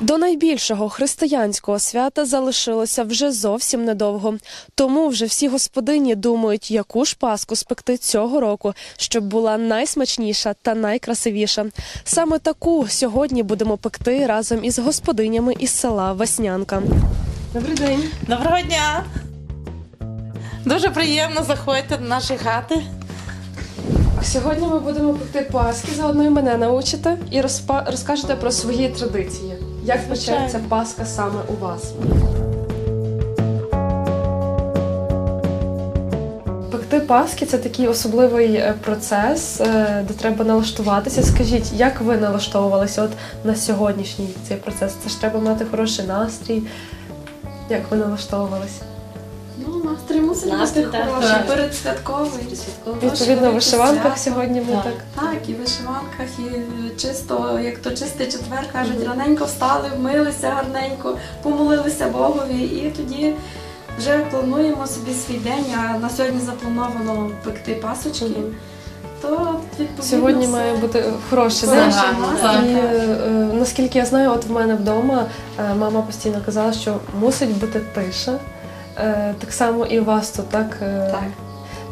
До найбільшого християнського свята залишилося вже зовсім недовго. Тому вже всі господині думають, яку ж паску спекти цього року, щоб була найсмачніша та найкрасивіша. Саме таку сьогодні будемо пекти разом із господинями із села Веснянка. Добрий день. Доброго дня! Дуже приємно заходьте до нашої хати. Сьогодні ми будемо пекти паски. Заодно і мене научите і розпа- розкажете про свої традиції. Як почається паска саме у вас? Пекти паски це такий особливий е, процес, е, де треба налаштуватися. Скажіть, як ви налаштовувалися от на сьогоднішній цей процес? Це ж треба мати хороший настрій. Як ви налаштовувалися? Ну, настрій мусить Настрій, бути так, хороший, так. передсвятковий. Відповідно, в вишиванках свято. сьогодні ми Так. так. Так, і в вишиванках, і чисто, як то чистий четвер, кажуть, раненько встали, вмилися гарненько, помолилися Богові, і тоді вже плануємо собі свій день, а на сьогодні заплановано пекти пасочки. Мгм. То відповідно Сьогодні все. має бути хороший Хороший настрій. настрій, І так. е, наскільки я знаю, от в мене вдома е, мама постійно казала, що мусить бути тиша. Е, Так само і у вас тут, так? Е, Так.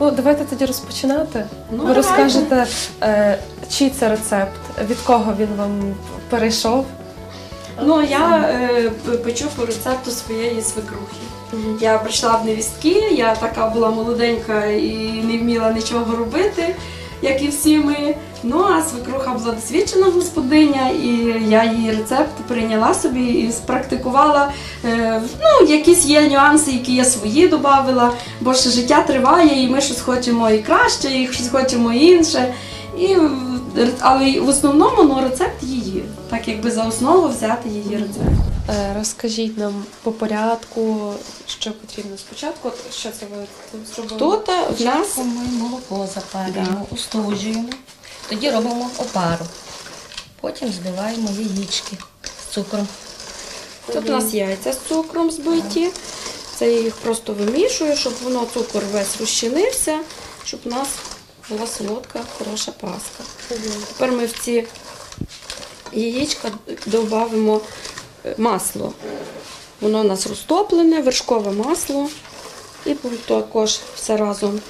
Ну, давайте тоді розпочинати. Ну, Ви давайте. розкажете, е, чий це рецепт, від кого він вам перейшов. Ну, я е, печу по рецепту своєї свекрухи. Я прийшла в невістки, я така була молоденька і не вміла нічого робити, як і всі ми. Ну а свекруха була досвідчена господиня, і я її рецепт прийняла собі і спрактикувала. Е, ну, якісь є нюанси, які я свої додавила, бо ще життя триває, і ми щось хочемо і краще, і щось хочемо інше. І, але в основному ну, рецепт її, так якби за основу взяти її рецепт. Е, Розкажіть нам по порядку, що потрібно спочатку. Що це ви тут зробили? Тут е, в нас ми молоко запарюємо, устуджуємо, тоді робимо опару. Потім збиваємо яєчки з цукром. Тут у нас яйця з цукром збиті. Це я їх просто вимішую, щоб воно цукор весь розчинився, щоб у нас була солодка, хороша паска. Тепер ми в ці яєчка додамо е, масло. Воно у нас розтоплене, вершкове масло. І також все разом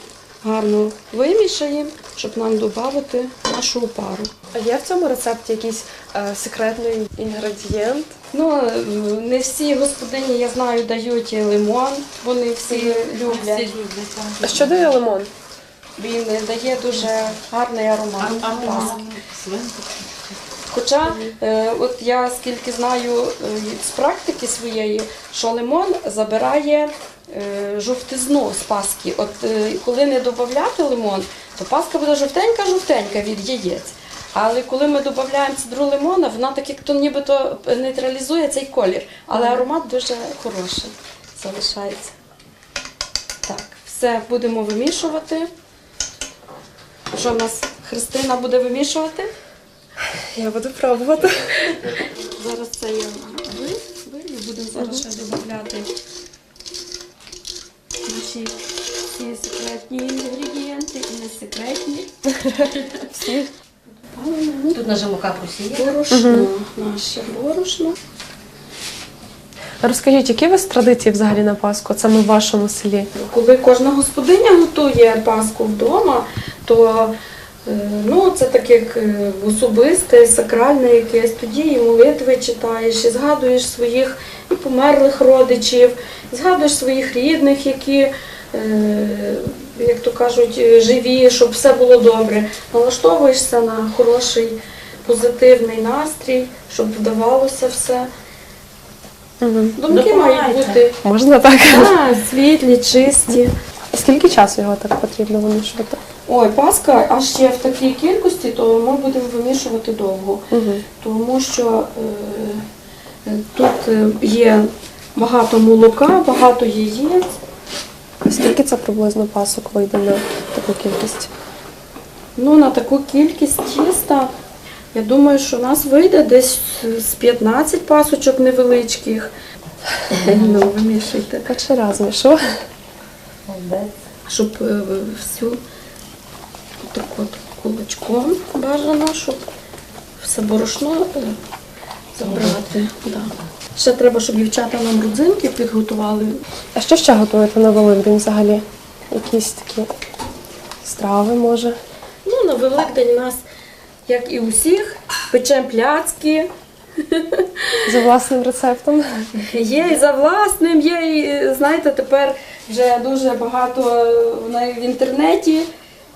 гарно вимішаємо, щоб нам додати нашу опару. А є в цьому рецепті якийсь е, секретний інгредієнт? Ну, е, не всі господині, я знаю, дають і лимон, вони всі люблять. А що дає лимон? Він дає дуже гарний аромат. паски. Хоча, е, от я скільки знаю е, з практики своєї, що лимон забирає е, жовтизну з паски. От коли не додати лимон, то паска буде жовтенька-жовтенька від яєць. Але коли ми додаємо цедру лимона, вона так як то нібито нейтралізує цей колір. Але аромат дуже хороший залишається. Так, все будемо вимішувати. Що в нас Христина буде вимішувати? Я буду пробувати. Зараз це я ви- вилью, будемо зараз ще додати наші всі секретні інгредієнти і не секретні. Всі. Тут наша мука просіє. Борошно, наше борошно. Розкажіть, які у вас традиції взагалі на Пасху, от саме в вашому селі? Коли кожна господиня готує паску вдома, то ну, це так як е, особисте, сакральне якесь, тоді і молитви читаєш, і згадуєш своїх і померлих родичів, і згадуєш своїх рідних, які, е, як то кажуть, е, живі, щоб все було добре. Налаштовуєшся на хороший, позитивний настрій, щоб вдавалося все. Угу. Думки мають бути Можна так? так, світлі, чисті. Скільки часу його так потрібно вимішувати? Ой, паска, а ще в такій кількості, то ми будемо вимішувати довго, Угу. тому що е, тут е, є багато молока, багато яєць. Скільки це приблизно пасок вийде на таку кількість? Ну, на таку кількість тіста, я думаю, що у нас вийде десь з 15 пасочок невеличких. Ну, вимішуйте. Перший раз мішу. Молодець. Щоб е, всю так от кулачком бажано, щоб все борошно е, забрати. Да. Ще треба, щоб дівчата нам родзинки підготували. А що ще готуєте на Великдень взагалі? Якісь такі страви, може? Ну, на Великдень у нас, як і усіх, печемо пляцки. За власним рецептом? Є і за власним, є і, знаєте, тепер вже дуже багато в інтернеті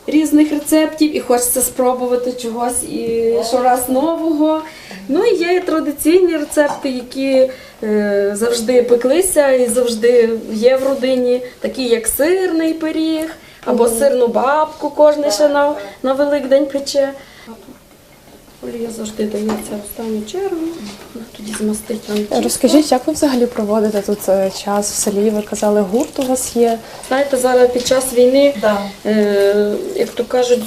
різних рецептів і хочеться спробувати чогось і щораз нового. Ну і є і традиційні рецепти, які е, завжди пеклися і завжди є в родині, такі як сирний пиріг або сирну бабку, кожен ще на, на Великдень пече. Олія завжди дається в останню чергу, тоді змастить вам. Розкажіть, як ви взагалі проводите тут е, час в селі? Ви казали, гурт у вас є. Знаєте, зараз під час війни, Да. е, як то кажуть,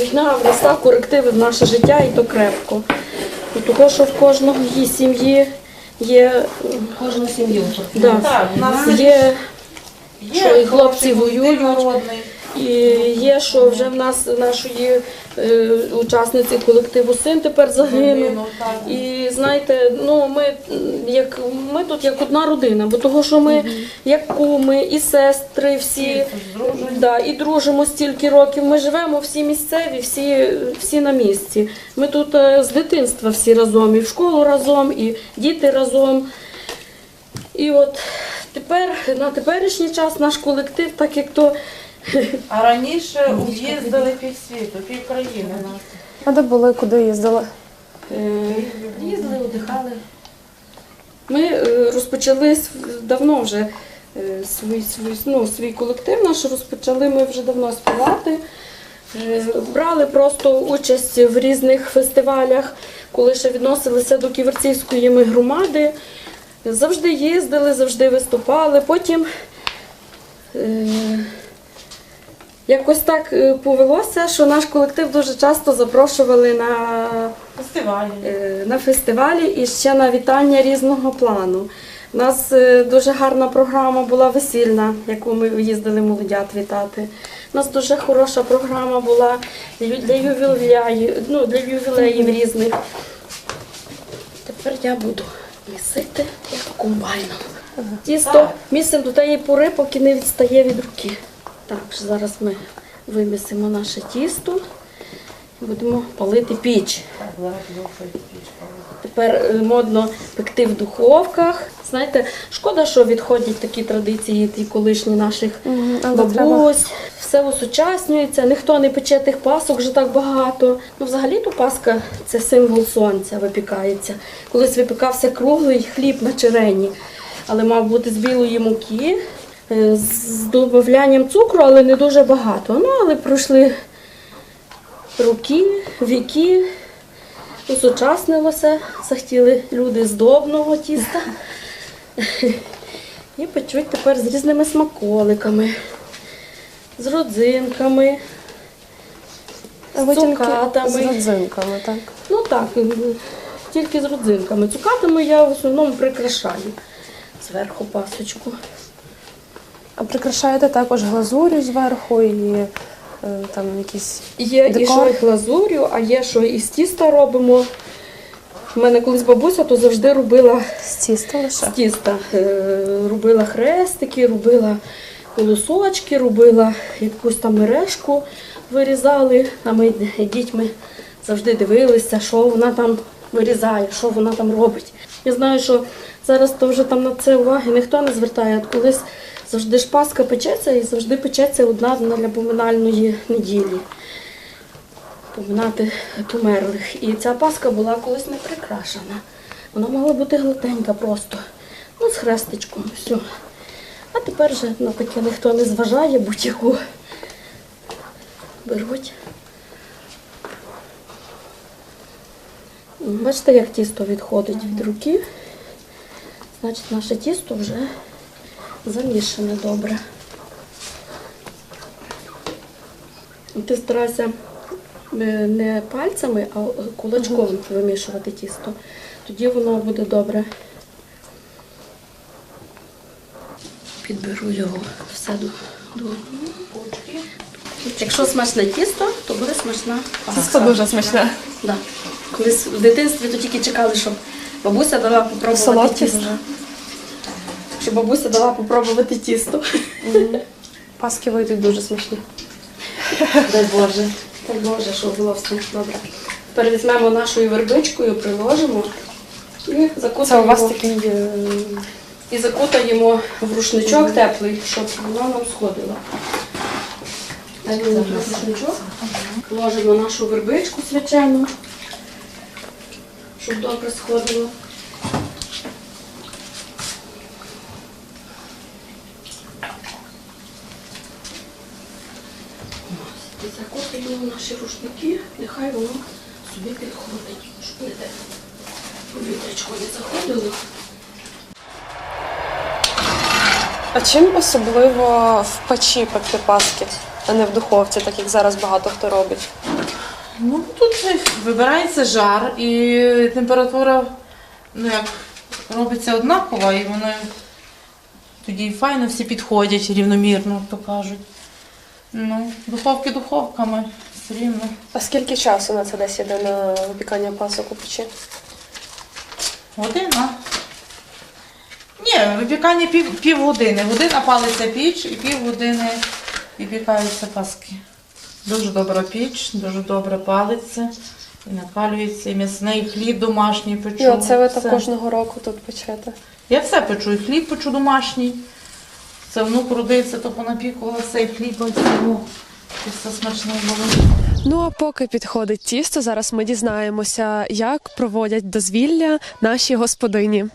війна внесла корективи в наше життя і то крепко. І того, що в кожного її сім'ї є, Кожну сім'ю. да, Так, у нас є, Є що і хлопці воюють. І є, що вже в нас нашої е, учасниці колективу син тепер загинув. Загинув. І знаєте, ну ми як ми тут як одна родина, бо того, що ми як куми і сестри, всі да, і дружимо стільки років. Ми живемо всі місцеві, всі, всі на місці. Ми тут е, з дитинства всі разом, і в школу разом, і діти разом. І от тепер на теперішній час наш колектив, так як то А раніше уїздили півсвіту, пів країни. А де були, куди їздили? е, Їздили, одихали. Ми е, розпочали давно вже е, свій, свій, ну, свій колектив наш розпочали ми вже давно співати. Брали просто участь в різних фестивалях, коли ще відносилися до Ківерцівської ми громади. Завжди їздили, завжди виступали. Потім якось так е, повелося, що наш колектив дуже часто запрошували на Фестивалі. Е, на фестивалі і ще на вітання різного плану. У нас е, дуже гарна програма була весільна, яку ми їздили молодят вітати. У нас дуже хороша програма була для для ювілеїв, ну, для ювілеїв різних. Тепер я буду місити як комбайном. Тісто місимо до тієї пори, поки не відстає від руки. Так, зараз ми вимісимо наше тісто і будемо палити піч. Тепер е, модно пекти в духовках. Знаєте, шкода, що відходять такі традиції, ті колишні наших бабусь. Все осучаснюється, ніхто не пече тих пасок вже так багато. Ну, взагалі то паска це символ сонця, випікається. Колись випікався круглий хліб на черені, але мав бути з білої муки, з додаванням цукру, але не дуже багато. Ну, але пройшли роки, віки, усучаснилося, захотіли люди здобного тіста. І печуть тепер з різними смаколиками, з родзинками. Цукатами. з родзинками, так? Ну так, тільки з родзинками. Цукатами я в основному прикрашаю зверху пасочку. А прикрашаєте також глазурю зверху і е, там якісь Є і Декор? що і глазурю, а є, що і з тіста робимо. У мене колись бабуся то завжди робила з тіста лише. з тіста. Е, Робила хрестики, робила колосочки, робила якусь там мережку вирізали. А ми дітьми завжди дивилися, що вона там вирізає, що вона там робить. Я знаю, що зараз то вже там на це уваги ніхто не звертає. От колись завжди ж паска печеться і завжди печеться одна для поминальної неділі. Поминати померлих. І ця паска була колись не прикрашена. Вона мала бути гладенька просто. Ну, з хрестичком, все. А тепер же на таке ніхто не зважає будь-яку. Беруть. Бачите, як тісто відходить від руки. Значить, наше тісто вже замішане добре. Ти старайся е, не пальцями, а кулачком вимішувати тісто. Тоді воно буде добре. Підберу його все до. до... Якщо смачне тісто, то буде смачна паста. Тісто дуже смачне. Да. Колись в дитинстві то тільки чекали, щоб Бабуся дала попробувати тісто. Щоб бабуся дала попробувати тісто. Паски вийдуть дуже смачні. Дай Боже. Дай Боже, щоб було все добре. Тепер візьмемо нашою вербичкою, приложимо і закутаємо. Це у вас такий е, І закутаємо в рушничок теплий, щоб воно нам сходило. Рушничок, ложимо нашу вербичку свячену, щоб добре сходило. Ось, І наші рушники, нехай воно собі підходить, щоб не те повітрячко не заходило. А чим особливо в печі пекти паски, а не в духовці, так як зараз багато хто робить? Ну тут вибирається жар і температура, ну як робиться однакова, і воно тоді файно всі підходять рівномірно, як то кажуть. Ну, духовки духовками, все рівно. А скільки часу на це десь іде на випікання пасок у печі? Година. Ні, випікання пів, півгодини. Година палиться піч і півгодини випікаються паски. Дуже добра піч, дуже добре палиться. І напалюється, і м'ясний хліб домашній печу. І оце ви так Все. кожного року тут печете. Я все печу, і хліб печу домашній. Це внук родився, то понапікувала цей хліб, ось його. І все смачне було. Ну а поки підходить тісто, зараз ми дізнаємося, як проводять дозвілля наші господині.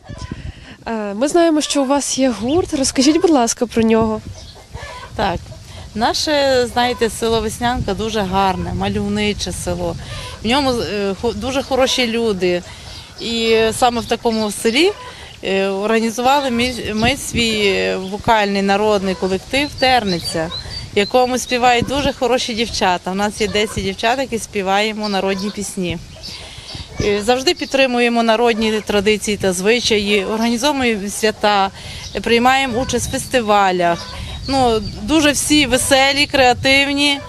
Е, Ми знаємо, що у вас є гурт. Розкажіть, будь ласка, про нього. Так, наше, знаєте, село Веснянка дуже гарне, мальовниче село. В ньому е, дуже хороші люди. І саме в такому селі організували ми, свій е, вокальний народний колектив Терниця, в якому співають дуже хороші дівчата. У нас є 10 дівчат, які співаємо народні пісні. Е, Завжди підтримуємо народні традиції та звичаї, організовуємо свята, е, приймаємо участь в фестивалях. Ну, дуже всі веселі, креативні.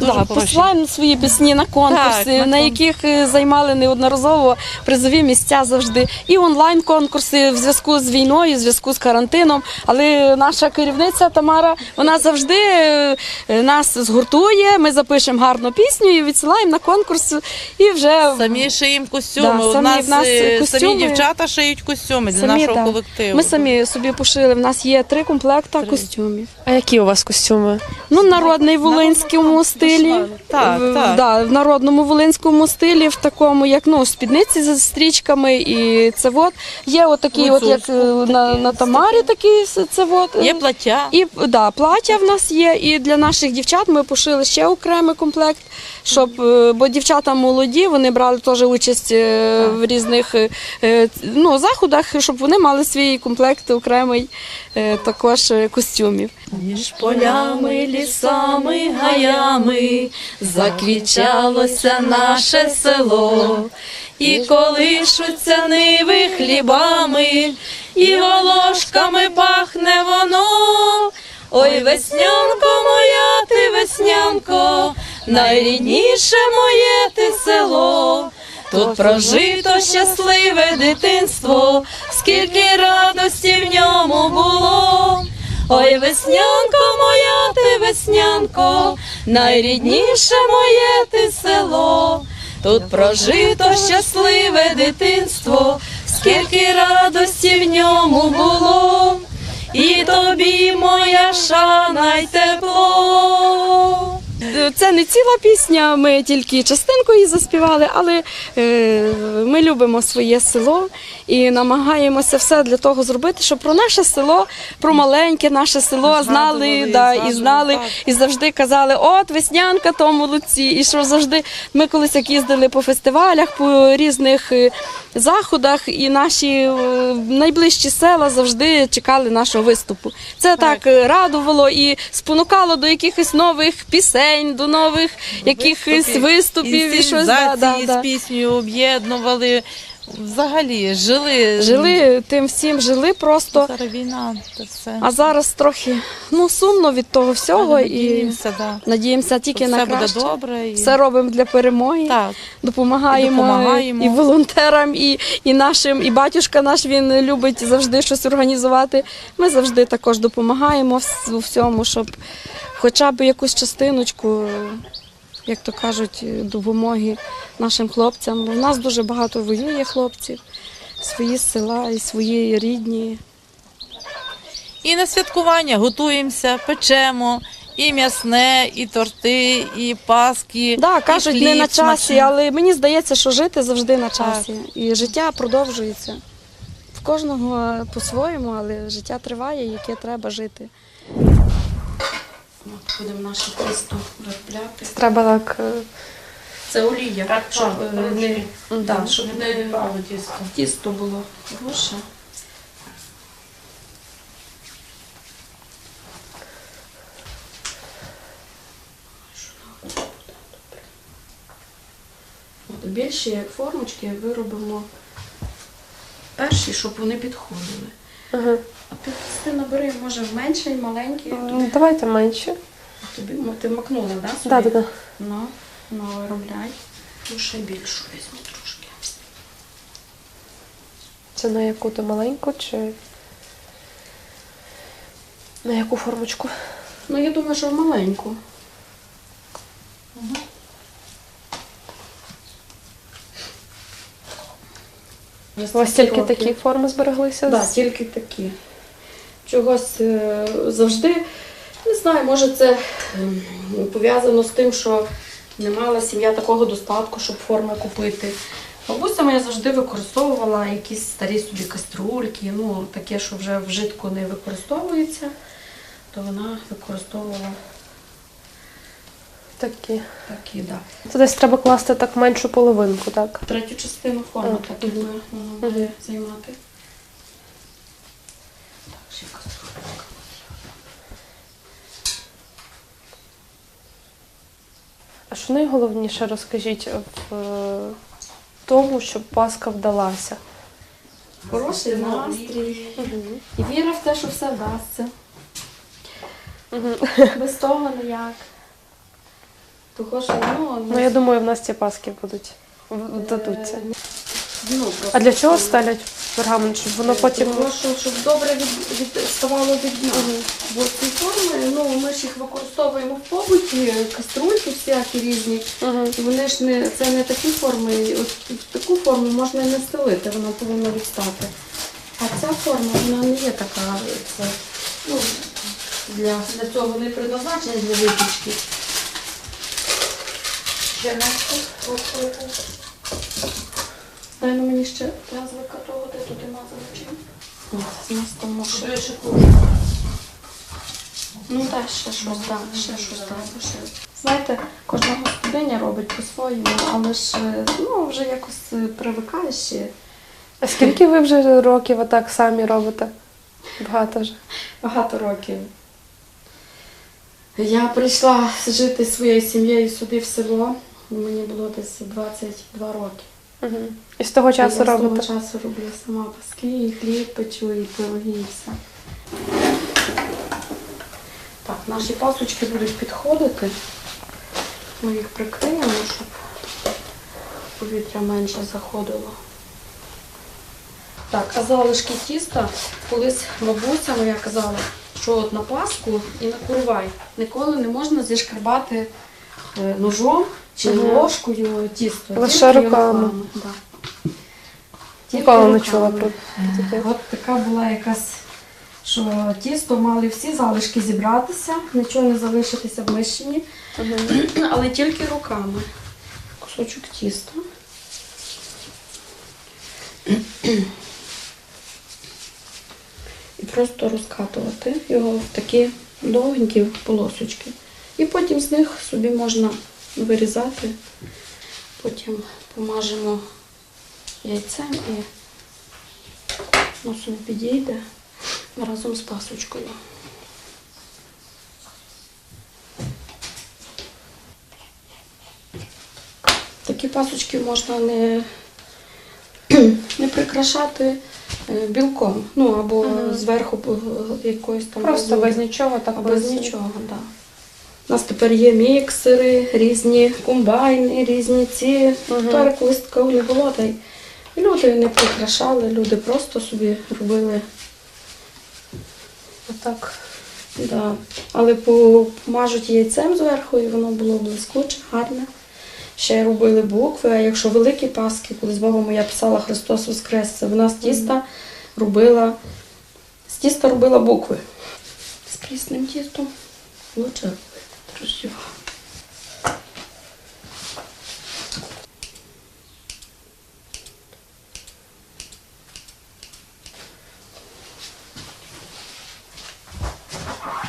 Дуже Да, хороші. посилаємо свої пісні на конкурси, Так, на на, кон- яких е, займали неодноразово призові місця завжди. І онлайн-конкурси в зв'язку з війною, в зв'язку з карантином. Але наша керівниця Тамара вона завжди е, нас згуртує. Ми запишемо гарну пісню і відсилаємо на конкурс. І вже Самі шиємо костюми. Да, У нас, нас е, костюми. самі дівчата шиють костюми для нашого да. колективу. Ми самі собі пошили. В нас є три комплекта костюмів. А які у вас костюми? Ну, народний волинський волинському стилі. Так, в, так. Да, в народному волинському стилі, в такому, як ну, спідниці з стрічками, і це от. Є отакі, от як е, на, на Тамарі такі с- це от. Є плаття. І да, плаття в нас є, і для наших дівчат ми пошили ще окремий комплект, щоб, е, бо дівчата молоді, вони брали теж участь е, в різних ну, заходах, щоб вони мали свій комплект окремий також костюмів. Між полями, лісами, гаями заквічалося наше село, і колишуться ниви хлібами, і волошками пахне воно. Ой, веснянко моя ти веснянко, найрідніше моє ти село. Тут прожито щасливе дитинство, скільки радості в ньому було. Ой, веснянко моя ти веснянко, найрідніше моє ти село. Тут прожито щасливе дитинство, скільки радості в ньому було, і тобі моя шана й тепло. Це не ціла пісня, ми тільки частинку її заспівали, але е, ми любимо своє село і намагаємося все для того зробити, щоб про наше село, про маленьке наше село знали да, і знали, і завжди казали, от веснянка, то молодці. І що завжди ми колись як їздили по фестивалях, по різних е, заходах, і наші е, найближчі села завжди чекали нашого виступу. Це так, е, радувало і спонукало до якихось нових пісень, до нових якихось виступів. і І щось да, да, з піснею об'єднували. Взагалі жили. Жили тим всім, жили просто. Зараз війна, це все. А зараз трохи ну, сумно від того всього Але і надіємося, да. надіємося тільки Що на все буде краще. добре. І... Все робимо для перемоги. Так. Допомагаємо, Допомагаємо. і волонтерам, і, і нашим, і батюшка наш він любить завжди щось організувати. Ми завжди також допомагаємо у всьому, щоб хоча б якусь частиночку, як то кажуть, допомоги нашим хлопцям. У нас дуже багато воює хлопців, свої села і свої рідні. І на святкування готуємося, печемо. І м'ясне, і торти, і паски. Да, і кажуть, не на часі, смачний. але мені здається, що жити завжди на часі. І життя продовжується. В кожного по-своєму, але життя триває, яке треба жити. От будемо наше тісто розпляти. Треба так. е, Це олія, щоб е, не, да, Мгм. щоб не тісто було гуше. От Більші формочки виробимо перші, щоб вони підходили. Ага. А ти ти набери, може, менший, маленький. Ну, Давайте менше. Тобі ти макнула, да, собі? Да, да, да. Ну, ну, виробляй. Ну, ще більшу візьму трошки. Це на яку то маленьку чи на яку формочку? Ну, я думаю, що маленьку. У вас тільки такі форми збереглися? Так, да, тільки такі. Чогось е, завжди, не знаю, може це ем, пов'язано з тим, що не мала сім'я такого достатку, щоб форми купити. Бабуся моя завжди використовувала якісь старі собі каструльки, ну таке, що вже вжитку не використовується, то вона використовувала Такі. такі. Да. Це десь треба класти так меншу половинку, так? Третю частину форми А, так якби воно буде займати. А що найголовніше розкажіть в е, тому, щоб Пасха вдалася? Хороший настрій. І віра в те, що все вдасться. Без того ніяк. Того, що, ну, Ну я думаю, в нас ці Паски будуть в- дадуться. Ну, А для чого ставлять пергамент, щоб воно потім. Тому що, щоб добре від, від, ставало від дна. Бо ці форми, ну, ми ж їх використовуємо в побуті, каструльки всякі різні. І Вони ж не це не такі форми. От таку форму можна і не стелити, вона повинна відстати. А ця форма вона не є така. Це, ну, для, для цього не предназначена для випічки. Ще ножку. Дай мені ще пензлика того, де туди з нас там може. Ну так, ще щось, так, ще щось так. Ще. Знаєте, кожна господиня робить по-своєму, але ж е, ну, вже якось е, привикаєш ще. А скільки ви вже років отак самі робите? Багато вже. Багато років. Я прийшла жити зі своєю сім'єю сюди в село. Мені було десь 22 роки. Угу. І з того часу я робите? з того часу роблю сама паски, і хліб печу, і пироги, і все. Так, наші пасочки будуть підходити. Ми їх прикриємо, щоб повітря менше заходило. Так, а залишки тіста, колись бабуся моя казала, що от на паску і на курвай ніколи не можна зішкарбати е, ножом чи ложкою тісто. Лише тільки руками. Да. Тільки Ніколи не руками. чула про таке. От така була якась, що тісто мали всі залишки зібратися, нічого не залишитися в мищині, але тільки руками. Кусочок тіста. І просто розкатувати його в такі довгенькі полосочки. І потім з них собі можна вирізати, потім помажемо яйцем і воно собі підійде разом з пасочкою. Такі пасочки можна не не прикрашати е, білком. Ну або зверху е, якоюсь там Просто без нічого так без нічого, так. Да. У нас тепер є міксери, різні комбайни, різні ці. Такого не було. Та й люди не прикрашали, люди просто собі робили. Отак. Да. Але по- помажуть яйцем зверху, і воно було блискуче, гарне. Ще робили букви, а якщо великі паски, коли з баба моя писала Христос Воскрес, це вона з тіста робила, з тіста робила букви. З прісним тістом лучше дрожжєва.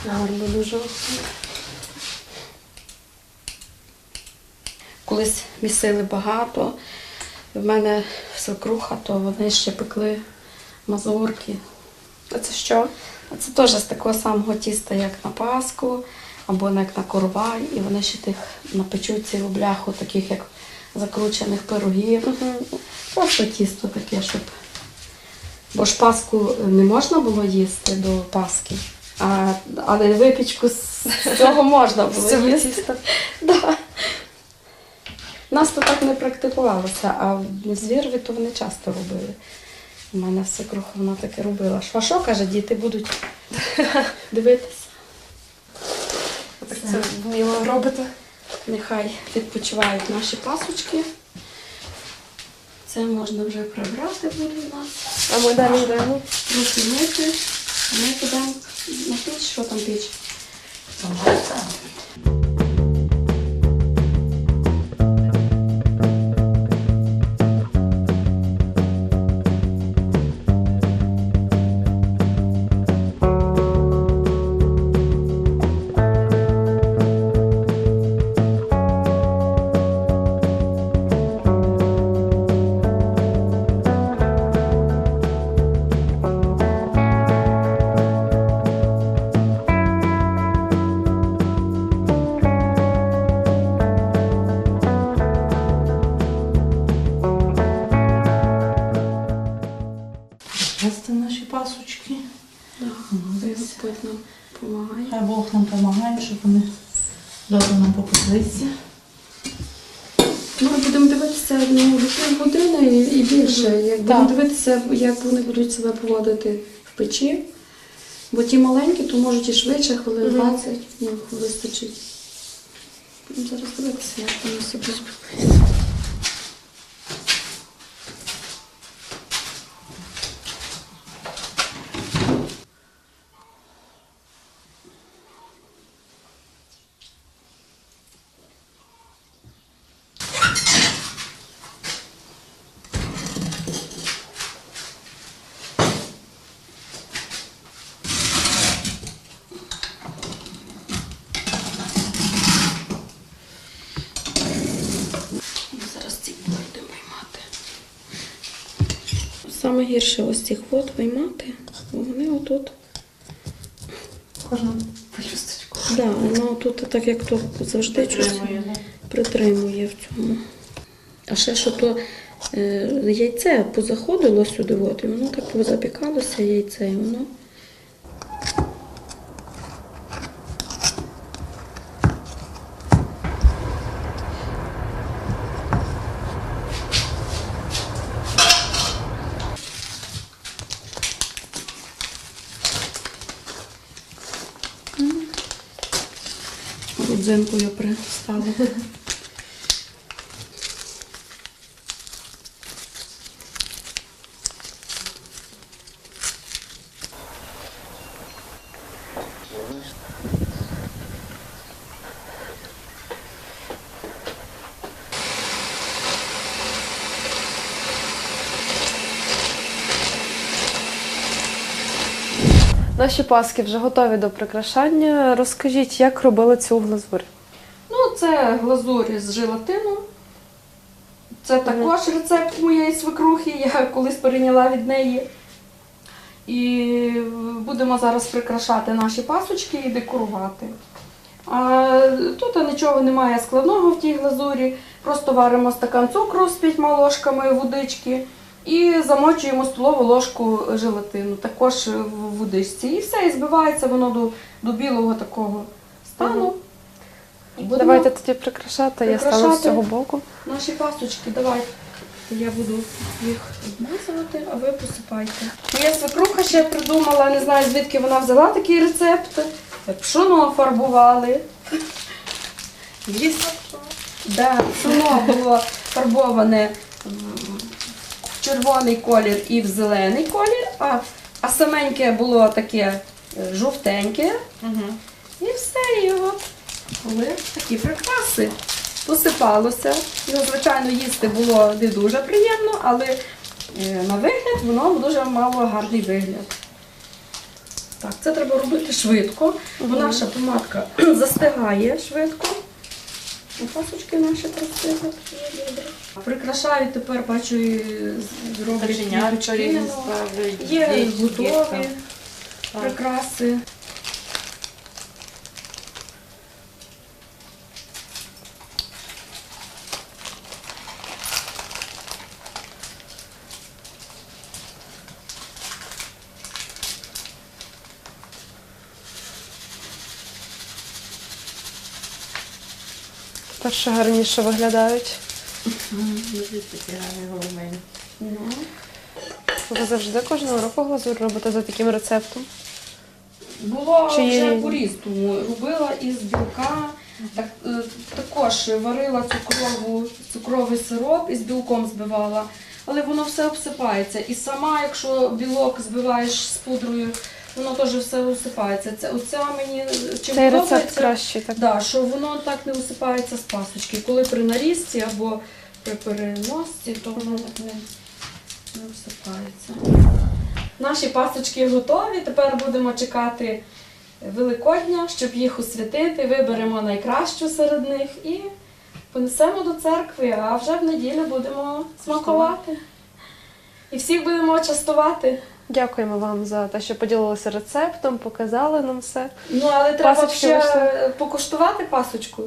Гарно дуже. Колись місили багато. В мене свекруха, то вони ще пекли мазурки. А це що? Це теж з такого самого тіста, як на Пасху, або як на коровай, і вони ще тих напечуть цілу бляху, таких як закручених пирогів. Просто тісто таке, щоб. Бо ж Пасху не можна було їсти до Пасхи, а, але випічку з цього можна було цього їсти. Да. Нас то так не практикувалося, а в звірві то вони часто робили. У мене свекруха вона таке робила. Що каже, діти будуть дивитися. Так це вміло робите. Нехай відпочивають наші пасочки. Це можна вже прибрати буде у нас. А ми далі йдемо. Руки мити. А Ми підемо на піч, що там піч? Часто більше. Як будемо Так. дивитися, як вони будуть себе поводити в печі. Бо ті маленькі, то можуть і швидше, хвилин 20 ну, вистачить. Зараз дивитися, як вони собі Ми зараз ці будемо виймати. Саме гірше ось цих вод виймати, бо вони отут. Кожну пелюсточку. Да, воно тут так як то завжди щось притримує в цьому. А ще що то е, яйце позаходило сюди, от, і воно так позапікалося яйце, і воно. Родзинкою приставила. Наші паски вже готові до прикрашання. Розкажіть, як робили цю глазурь? Ну, це глазурь з желатином. Це також рецепт моєї свекрухи, я колись перейняла від неї. І будемо зараз прикрашати наші пасочки і декорувати. А тут нічого немає складного в тій глазурі. Просто варимо стакан цукру з п'ятьма ложками водички І замочуємо столову ложку желатину, також в водичці. І все, і збивається воно до, до білого такого стану. Будемо Давайте тоді прикрашати. Я стану з цього боку. Наші пасочки, давайте. Я буду їх обмазувати, а ви посипайте. Моя свекруха ще придумала, не знаю звідки вона взяла такий рецепт. Пшоно фарбували. Да, пшоно було фарбоване червоний колір і в зелений колір, а, а саменьке було таке е, жовтеньке. І все, і от були такі прикраси. Посипалося. Його, звичайно, їсти було не дуже приємно, але е, на вигляд воно дуже мало гарний вигляд. Так, це треба робити швидко, бо наша помадка застигає швидко. Пасочки наші простили. Добре. Прикрашають тепер, бачу, і роблять Є готові прикраси. Тепер ще гарніше виглядають. Ну. Ви завжди кожного року глазур робите за таким рецептом. Було Чи є вже різні? по-різному. Робила із білка, так, е, також варила цукрову, цукровий сироп і з білком збивала. Але воно все обсипається. І сама, якщо білок збиваєш з пудрою, воно теж все усипається. Це оця мені чим Цей рецепт подобається, кращий. Так. Да, що воно так не усипається з пасочки. Коли при нарізці або при переносці, то воно так не, не усипається. Наші пасочки готові. Тепер будемо чекати Великодня, щоб їх освятити. Виберемо найкращу серед них і понесемо до церкви, а вже в неділю будемо смакувати. І всіх будемо частувати. Дякуємо вам за те, що поділилися рецептом, показали нам все. Ну, але треба Пасочки ще вийшли. покуштувати пасочку.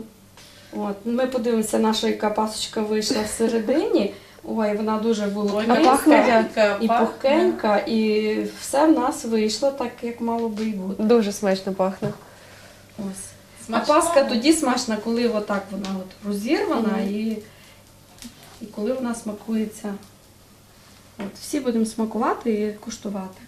От, ми подивимося, наша яка пасочка вийшла всередині. Ой, вона дуже А волокниста пахне і пухкенька, і все в нас вийшло так, як мало би і бути. Дуже смачно пахне. Ось. А паска тоді смачна, коли отак вона от розірвана і, і коли вона смакується. От Всі будемо смакувати і куштувати.